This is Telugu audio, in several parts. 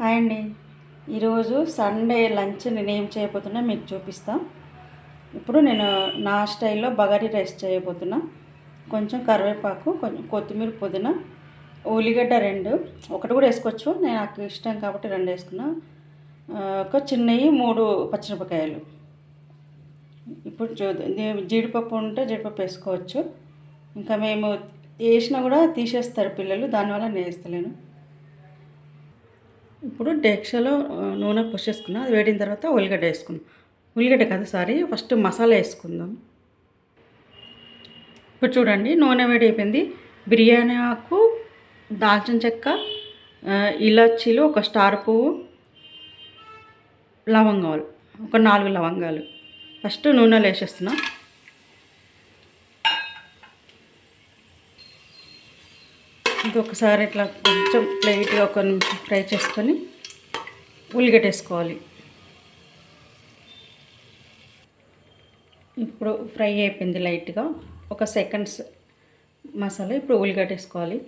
హాయ్ అండి. ఈరోజు సండే లంచ్ నేను ఏం చేయబోతున్నా మీకు చూపిస్తాం. ఇప్పుడు నేను నా స్టైల్లో బగారీ రైస్ చేయబోతున్నా. కొంచెం కరివేపాకు కొంచెం కొత్తిమీర పుదీనా ఉల్లిగడ్డ రెండు. ఒకటి కూడా వేసుకోవచ్చు. నేను నాకు ఇష్టం కాబట్టి రెండు వేసుకున్నా. ఒక చిన్నవి మూడు పచ్చిమిరపకాయలు. ఇప్పుడు చూద్దాం జీడిపప్పు ఉంటే జీడిపప్పు వేసుకోవచ్చు. ఇంకా మేము వేసినా కూడా తీసేస్తారు పిల్లలు. దానివల్ల నేను వేస్తలేను. ఇప్పుడు డేక్షలో నూనె పోసేసుకున్నాం అది వేడిన తర్వాత ఉల్లిగడ్డ వేసుకుందాం. ఉల్లిగడ్డ కదా సారీ ఫస్ట్ మసాలా వేసుకుందాం. ఇప్పుడు చూడండి నూనె వేడి అయిపోయింది. బిర్యానీ ఆకు దాల్చిన చెక్క ఇలాచీలు ఒక స్టార్ పువ్వు లవంగాలు ఒక నాలుగు లవంగాలు. ఫస్ట్ నూనెలో వేసేస్తున్నాం. ఒకసారి ఇట్లా కొంచెం లైట్గా ఒక నిమిషం ఫ్రై చేసుకొని ఉల్లిగడ్డ వేసుకోవాలి ఇప్పుడు ఫ్రై అయిపోయింది లైట్గా. ఒక సెకండ్స్ మసాలా ఇప్పుడు ఉల్లిగడ్డ వేసుకోవాలి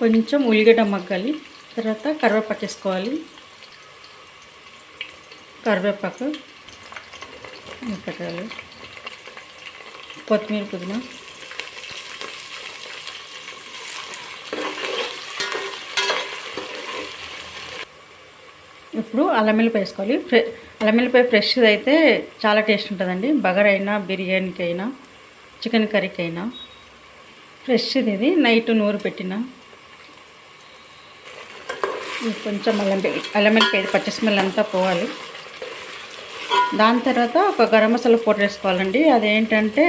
కొంచెం ఉల్లిగడ్డ మగ్గాలి. తర్వాత కరివేపాకు వేసుకోవాలి. కరివేపాకు. పెట్టాలి కొత్తిమీర పుదీనా. ఇప్పుడు అల్లం వేసుకోవాలి. ఫ్రె అల్లం ఫ్రెష్ది అయితే చాలా టేస్ట్ ఉంటుందండి. బగర్ అయినా బిర్యానీకి అయినా చికెన్ కర్రీకి అయినా ఫ్రెష్ది ఇది. నైట్ నూరు పెట్టిన. కొంచెం అల్లం అల్లం పచ్చి స్మెల్ అంతా పోవాలి. దాని తర్వాత ఒక గరం మసాలా పౌడర్ వేసుకోవాలండి. అదేంటంటే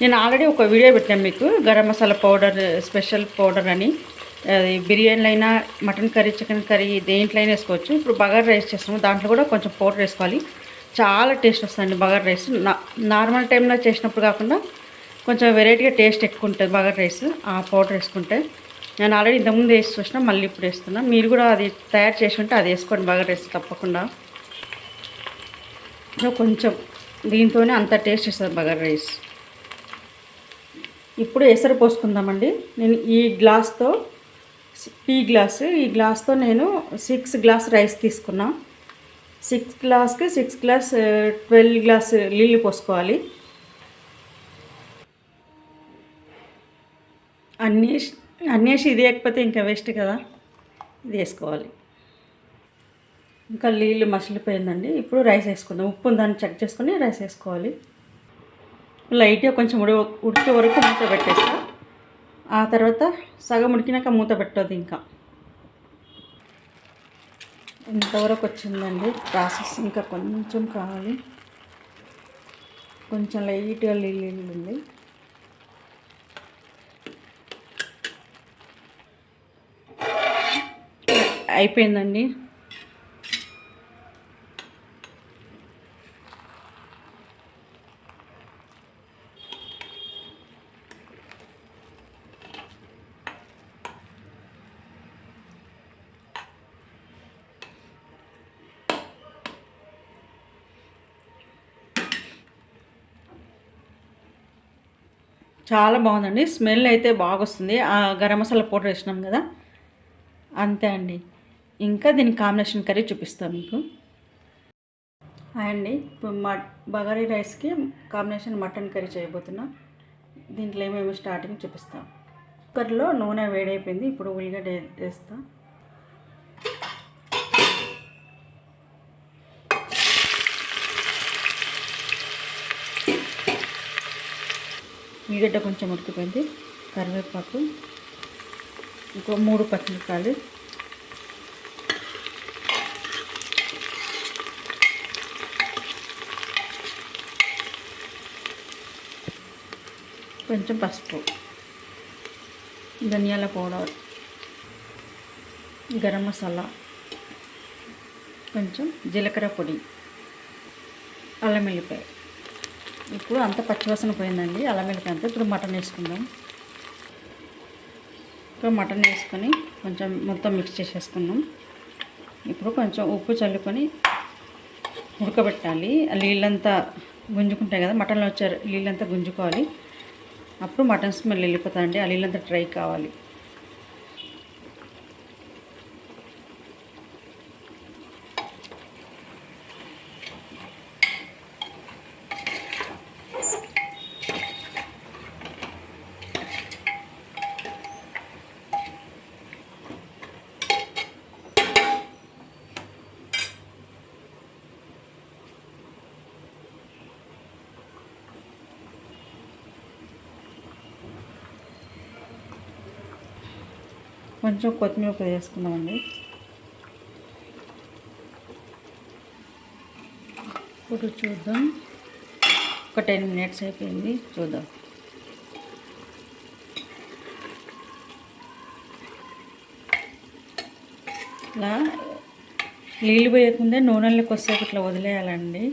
నేను ఆల్రెడీ ఒక వీడియో పెట్టాను మీకు garam masala powder special powder అని. అది బిర్యానీలైనా అయినా మటన్ కర్రీ చికెన్ కర్రీ దేంట్లో అయినా వేసుకోవచ్చు. ఇప్పుడు బగారు రైస్ చేస్తాము. దాంట్లో కూడా కొంచెం పౌడర్ వేసుకోవాలి. చాలా టేస్ట్ వస్తుందండి బగారు రైస్. నా నార్మల్ టైంలో చేసినప్పుడు కాకుండా కొంచెం వెరైటీగా టేస్ట్ ఎక్కువ ఉంటుంది బగారు రైస్ ఆ పౌడర్ వేసుకుంటే. నేను ఆల్రెడీ ఇంతకుముందు వేసి చూసిన మళ్ళీ ఇప్పుడు వేస్తున్నా. మీరు కూడా అది తయారు చేసి ఉంటే అది వేసుకోండి బగారు రైస్ తప్పకుండా. కొంచెం దీంతోనే అంత టేస్ట్ ఇస్తుంది బగర్ రైస్. ఇప్పుడు ఎసరు పోసుకుందామండి. నేను ఈ గ్లాస్తో టీ గ్లాస్ ఈ గ్లాస్తో నేను సిక్స్ గ్లాస్ రైస్ తీసుకున్నా. సిక్స్ గ్లాస్కి సిక్స్ గ్లాస్ ట్వెల్వ్ గ్లాస్ నీళ్ళు పోసుకోవాలి. అన్నీ అన్నేసి ఇది వేయకపోతే ఇంకా వేస్ట్ కదా. ఇది వేసుకోవాలి. ఇంకా నీళ్ళు మసిలిపోయిందండి. ఇప్పుడు రైస్ వేసుకుందాం. ఉప్పు ఉందని చెక్ చేసుకుని రైస్ వేసుకోవాలి. లైట్గా కొంచెం ఉడి ఉడికే వరకు మూత పెట్టేస్తా. ఆ తర్వాత సగం ఉడికినాక మూత పెట్టదు ఇంకా. ఇంతవరకు వచ్చిందండి ప్రాసెస్. ఇంకా కొంచెం కావాలి. కొంచెం లైట్గా నీళ్ళు ఉంది అయిపోయిందండి. చాలా బాగుందండి. స్మెల్ అయితే బాగా వస్తుంది ఆ గరం మసాలా పౌడర్ వేసినాం కదా? అంతే అండి. ఇంకా దీని కాంబినేషన్ కర్రీ చూపిస్తాను మీకు. అండి. ఇప్పుడు బగారీ రైస్కి కాంబినేషన్ మటన్ కర్రీ చేయబోతున్నా. దీంట్లో ఏమేమి స్టార్టింగ్ చూపిస్తాం. కుక్కర్లో నూనె వేడైపోయింది. ఇప్పుడు ఉల్లిగడ్డ వేస్తాను ఉల్లిగడ్డ కొంచెం ఉడికిపోయింది. కరివేపాకు ఇంకో మూడు పచ్చిమిరపకాయలు. కొంచెం పసుపు ధనియాల పౌడర్ గరం మసాలా కొంచెం జీలకర్ర పొడి అల్లం వెల్లిపాయ. ఇప్పుడు అంత పచ్చివాసన పోయిందండి. అల్లం వెల్లిపాయ అంతా ఇప్పుడు మటన్ వేసుకుందాం. ఇప్పుడు మటన్ వేసుకొని కొంచెం మొత్తం మిక్స్ చేసేసుకుందాం. ఇప్పుడు కొంచెం ఉప్పు చల్లుకొని ఉడకబెట్టాలి. ఆ నీళ్ళంతా గుంజుకుంటాయి కదా మటన్లో వచ్చే నీళ్ళంతా గుంజుకోవాలి. అప్పుడు మటన్ స్మెల్ వెళ్ళిపోతుందండి. ఆ నీళ్ళంతా డ్రై కావాలి. కొంచెం కొత్తిమీర పొడి వేసుకుందామండి. ఇప్పుడు చూద్దాం. ఒక టెన్ మినిట్స్ అయిపోయింది చూద్దాం. ఇలా నీళ్ళు పోయకుండా నూనెలకు వస్తే ఇట్లా వదిలేయాలండి.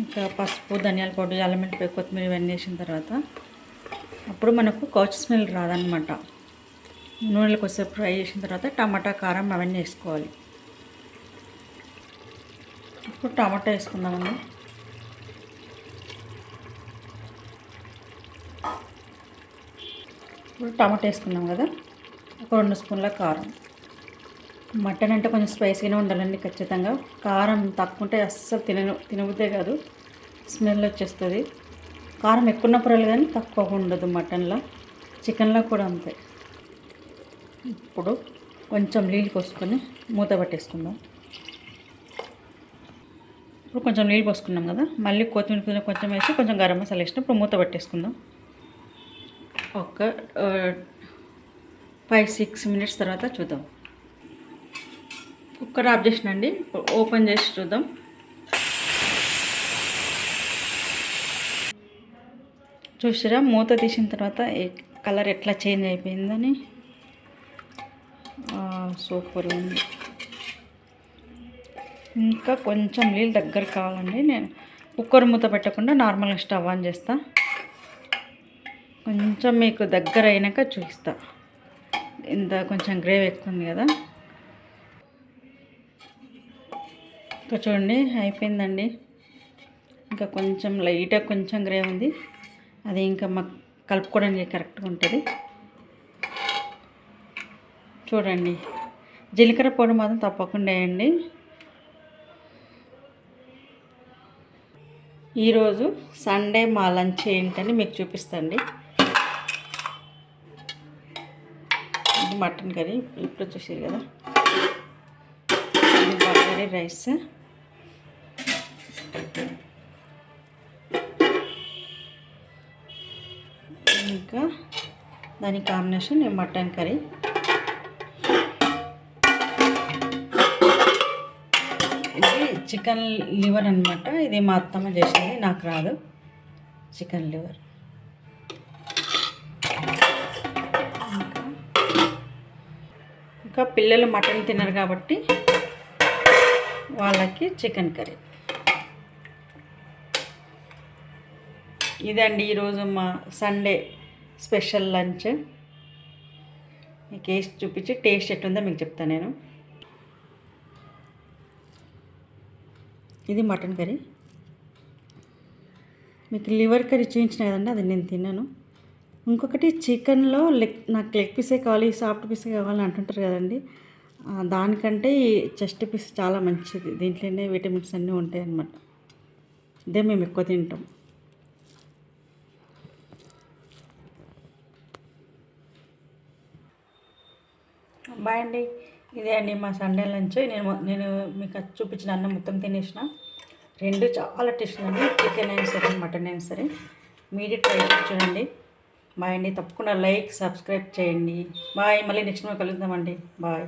ఇంకా పసుపు ధనియాల పౌడర్ అల్లం కొత్తిమీర ఇవన్నీ వేసిన తర్వాత అప్పుడు మనకు కౌచ్ స్మెల్ రాదనమాట నూనెలో కొద్దిసేపు ఫ్రై చేసిన తర్వాత టమాటా కారం అవన్నీ వేసుకోవాలి. ఇప్పుడు టమాటా వేసుకుందామండి. ఇప్పుడు టమాటా వేసుకున్నాం కదా ఒక రెండు స్పూన్ల కారం. మటన్ అంటే కొంచెం స్పైసీగానే ఉండాలండి ఖచ్చితంగా. కారం తక్కువ ఉంటే అస్సలు తినను తినబుద్దే కాదు. స్మెల్ వచ్చేస్తుంది. కారం ఎక్కువ ఉన్న పర్వాలేదు కానీ తక్కువ ఉండదు మటన్లో. చికెన్లో కూడా అంతే. ఇప్పుడు కొంచెం నీళ్ళు పోసుకొని మూత పట్టేసుకుందాం. ఇప్పుడు కొంచెం నీళ్ళు పోసుకున్నాం కదా మళ్ళీ కొత్తిమీర పుదీనా కొంచెం వేసి కొంచెం గరం మసాలా వేసిన ఇప్పుడు మూత పట్టేసుకుందాం. ఒక ఫైవ్ సిక్స్ మినిట్స్ తర్వాత చూద్దాం. కుక్కర్ ఆఫ్ చేసినండి ఓపెన్ చేసి చూద్దాం. చూసారా మూత తీసిన తర్వాత కలర్ ఎట్లా చేంజ్ అయిపోయిందని? సూపర్ ఉంది. ఇంకా కొంచెం నీళ్ళు దగ్గర కావాలండి. నేను కుక్కర్ మూత పెట్టకుండా నార్మల్గా స్టవ్ ఆన్ చేస్తా. కొంచెం మీకు దగ్గర అయినాక చూపిస్తా. ఇంత కొంచెం గ్రేవ్ ఎక్కువ ఉంది కదా. ఇంకా చూడండి అయిపోయిందండి. ఇంకా కొంచెం లైట్గా కొంచెం గ్రేవ్ ఉంది. అది ఇంకా మాకు కలుపుకోవడానికి కరెక్ట్గా ఉంటుంది. చూడండి. జీలకర్ర పొడి మాత్రం తప్పకుండా వేయండి. ఈరోజు సండే మా లంచ్ ఏంటని మీకు చూపిస్తండి. ఇది మటన్ కర్రీ. ఇప్పుడు చూసారు కదా. ఇది బగారీ రైస్. ఇంకా దాని combination mutton curry. Chicken liver అనమాట ఇది మా అత్తమ్మ చేసింది నాకు రాదు. Chicken liver. ఇంకా పిల్లలు మటన్ తినరు కాబట్టి వాళ్ళకి చికెన్ కర్రీ. ఇదండి ఈరోజు మా సండే స్పెషల్ లంచ్. మీకు వేసి చూపించి టేస్ట్ ఎట్లుందో మీకు చెప్తాను నేను. ఇది మటన్ కర్రీ. మీకు లివర్ కర్రీ చూపించిన కదండి అది నేను తిన్నాను. ఇంకొకటి చికెన్లో లెగ్ నాకు లెగ్ పీసే కావాలి సాఫ్ట్ పీసే కావాలని అంటుంటారు కదండి. దానికంటే ఈ చెస్ట్ పీస్ చాలా మంచిది. దీంట్లోనే విటమిన్స్ అన్నీ ఉంటాయి అన్నమాట. ఇదే మేము ఎక్కువ తింటాం. బాయ్ అండి. ఇదే అండి మా సండే లంచ్ నేను నేను మీకు చూపించిన అన్నం మొత్తం తినేసిన. రెండు చాలా టేస్ట్ అండి చికెన్ అయినా సరే మటన్ అయినా సరే మీరు ట్రై చూడండి. బాయ్ అండి. తప్పకుండా లైక్ సబ్స్క్రైబ్ చేయండి. బాయ్ మళ్ళీ నెక్స్ట్ కలుద్దామండి బాయ్